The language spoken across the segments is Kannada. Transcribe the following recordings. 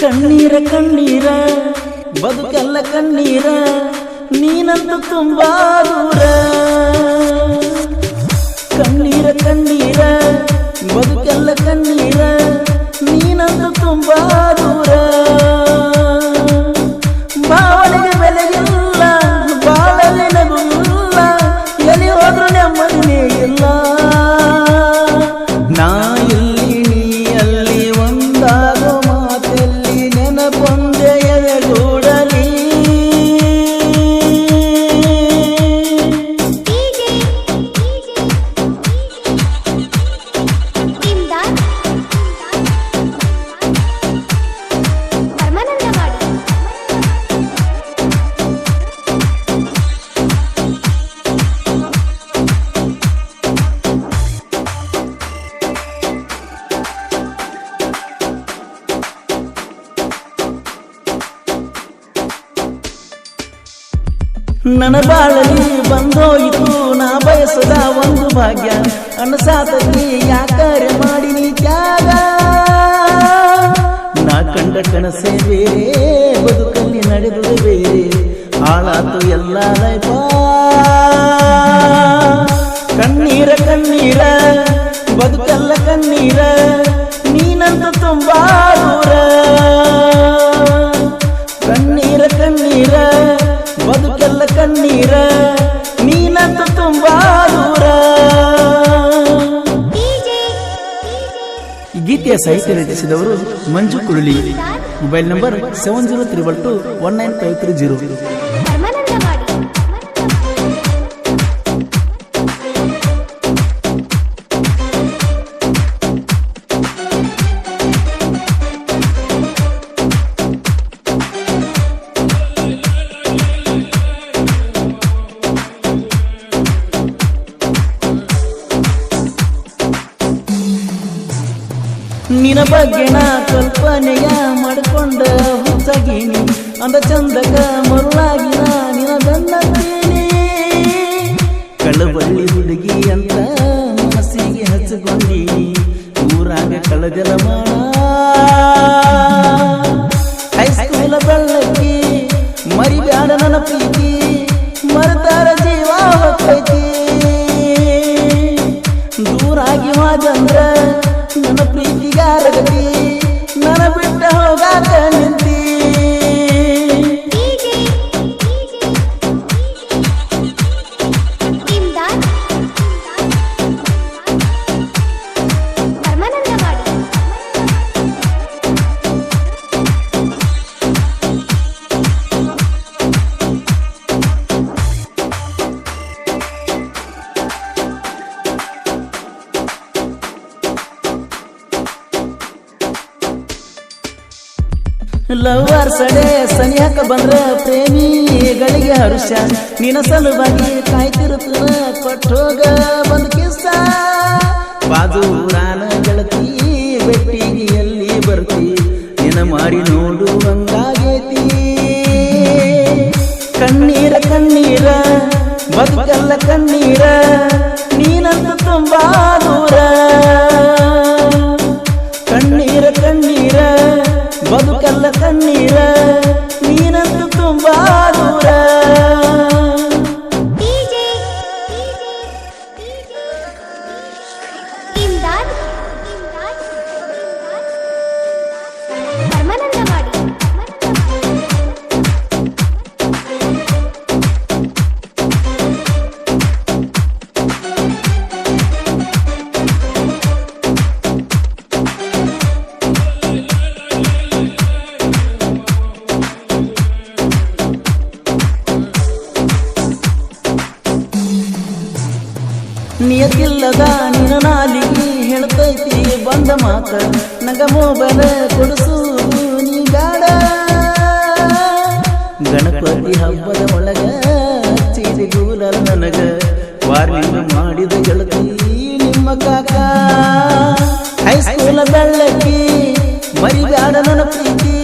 ಕಣ್ಣೀರ ಕಣ್ಣೀರ ಬದುಕಲ್ಲ ಕಣ್ಣೀರ ನೀನಂತೂ ತುಂಬಾ ದೂರ. ನನ್ನ ಬಾಳಲಿ ಬಂದೋಯಿತು, ನಾ ಬಯಸದ ಒಂದು ಭಾಗ್ಯ. ಅನಸಾತತಿ ಯಾಕರೆ ಮಾಡಿ ನೀ ತ್ಯಾಗ? ನಾ ಕಂಡ ಕನಸೇ ಬೇರೆ, ಬದುಕಲ್ಲಿ ನಡೆದು ಬೇರೆ. ಹಾಳಾತು ಎಲ್ಲ ಲೈಫ. ಕಣ್ಣೀರ ಕಣ್ಣೀರ, ಬದುಕಲ್ಲ ಕಣ್ಣೀರ. ಕಣ್ಣೀರ ನೀನಂತ ತುಂಬಾ ದೂರ. ಈ ಗೀತೆಯ ಸಾಹಿತ್ಯ ರಚಿಸಿದವರು Manju Kuruli. Mobile number seven zero triple two one nine five three zero. ಬಗ್ಗೆ ನಾ ಕಲ್ಪನೆಯ ಮಾಡಿಕೊಂಡ ಹೊಸಗೀನಿ ಅಂದ ಚಂದಕ ಮರುಳಾಗಿ ನಾನಿನ ಬೆನ್ನತ್ತೀನಿ ಕಳಬಳ್ಳಿ ಹುಡುಗಿ ಅಂತ ಮನಸ್ಸಿಗೆ ಹಚ್ಚಿಕೊಂಡಿ ಊರಾಗ ಕಳಜಲ ಮಾಡ. ಹೈಸ್ಕೂಲ ಬೆಳ್ಳಕ್ಕಿ, ಮರಿಬ್ಯಾಡ ನನ್ನ ಪ್ರೀತಿ. ಮರತಾರ ಜೀವ ಹೊಕ್ಕೈತಿ ಲವರ್ ಸಡೆ ಸನಿಯಾಕ ಬಂದ್ರ ಪ್ರೇಮಿಗಳಿಗೆ ಹರುಷ. ನಿನ ಸಲುವಾಗಿ ಕಾಯ್ತಿರುತ್ತ ಕೊಟ್ಟೋಗ ಬಂದು ಕಿಸ್ಸ. ಗೆಳತಿ ನಿಯತಿಲ್ಲದ ನಿನ್ನ ನಾಲಿಗೆ ಹೇಳ್ತೈತಿ, ಬಂದ ಮಾತ ನಗ ಮೊಬೈಲ್ ಕೊಡಿಸು, ನೀ ಗಣಪತಿ ಹಬ್ಬದ ಒಳಗ ಚೀರಿಗೂಲ ನನಗ ವಾರ್ನಿಂಗ್ ಮಾಡಿದ ಗೆಳತಿ ನಿಮ್ಮ ಕಾಕ. ಹೈಸ್ಕೂಲ ಬೆಳ್ಳಕ್ಕಿ ಮರಿಬೇಡ ನನ್ನ ಪ್ರೀತಿ,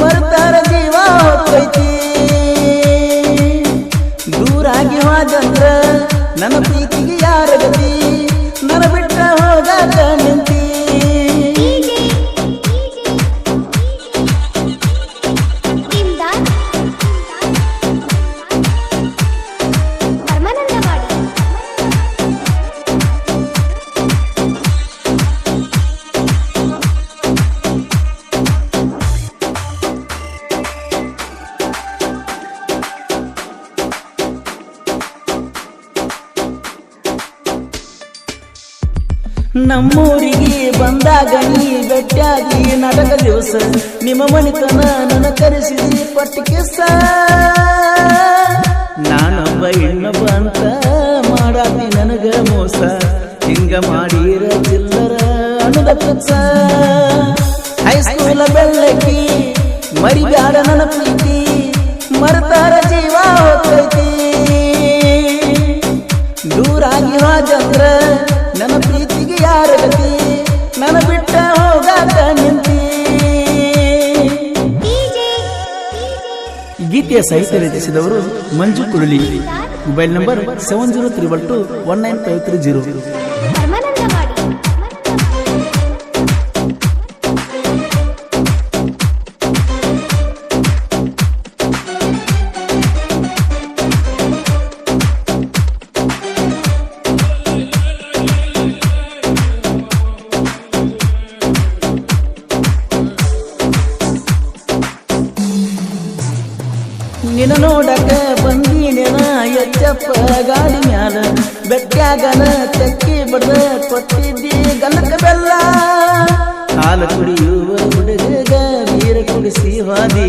ಮರ್ತಾರ ಜೀವ ಹೊತ್ತೈತಿ ದೂರಾಗಿ ಹೋದಂದ್ರ ನನ್ನ ಪ್ರೀತಿಗೆ ನಮ್ಮೂರಿಗೆ ಬಂದಾಗ ನೀ ಗಟ್ಟಿಯಾಗಿ ನಾಟಕ ದಿವಸ. ನಿಮ್ಮ ಮನಿತನ ನನ್ನ ಕರೆಸಿದಿ ಪಟ್ಟಿಕಿಸ ನಾನೊಬ್ಬ ಹೆಣ್ಣಪ್ಪ ಅಂತ ಮಾಡಾತಿ ನನಗ ಮೋಸ. ಹಿಂಗ ಮಾಡಿರ ಚಿಲ್ಲರ ಅನ್ನದ ಗೀತೆಯ ಸಾಹಿತ್ಯ ರಚಿಸಿದವರು Manju Kuruli. Mobile number seven zero triple two one nine five three zero. ನಿನ್ನ ನೋಡಕ ಬಂದೀನೇನ ಎಚ್ಚಪ್ಪ, ಗಾಡಿ ಮ್ಯಾಲ. ಬೆಟ್ಟ್ಯಾಗನ ಚಕ್ಕಿ ಬಡ್ದ ಕೊಟ್ಟಿದ್ದಿ ಗಲ್ಲಕ ಬೆಲ್ಲ. ಹಾಲು ಕುಡಿಯುವ ಹುಡುಗ ನೀರು ಕುಡಿಸಿ ಹಾದಿ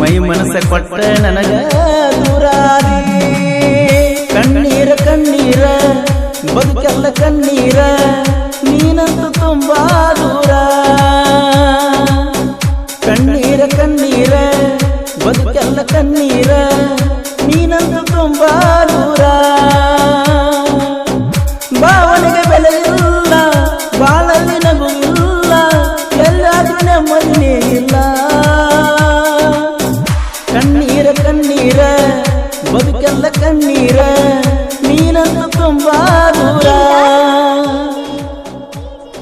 ಮೈ ಮನಸ್ಸ ಕೊಟ್ಟ ನನಗ ದೂರಾದಿ. ಕಣ್ಣೀರ ಕಣ್ಣೀರ, ಬದುಕೆಲ್ಲ ಕಣ್ಣೀರ.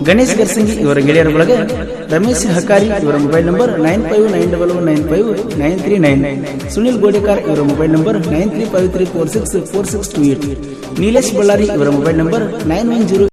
ಗಣೇಶ್ ಗರ್ಸಂಗಿ ಇವರ ಗೆಳೆಯರ ಒಳಗೆ ರಮೇಶ್ ಹಕಾರಿ ಇವರ mobile number nine five nine double one nine five nine three nine. Sunil Godekar ಇವರ mobile number nine three five three four six four six two eight. Nilesh Ballari ಇವರ mobile number nine one zero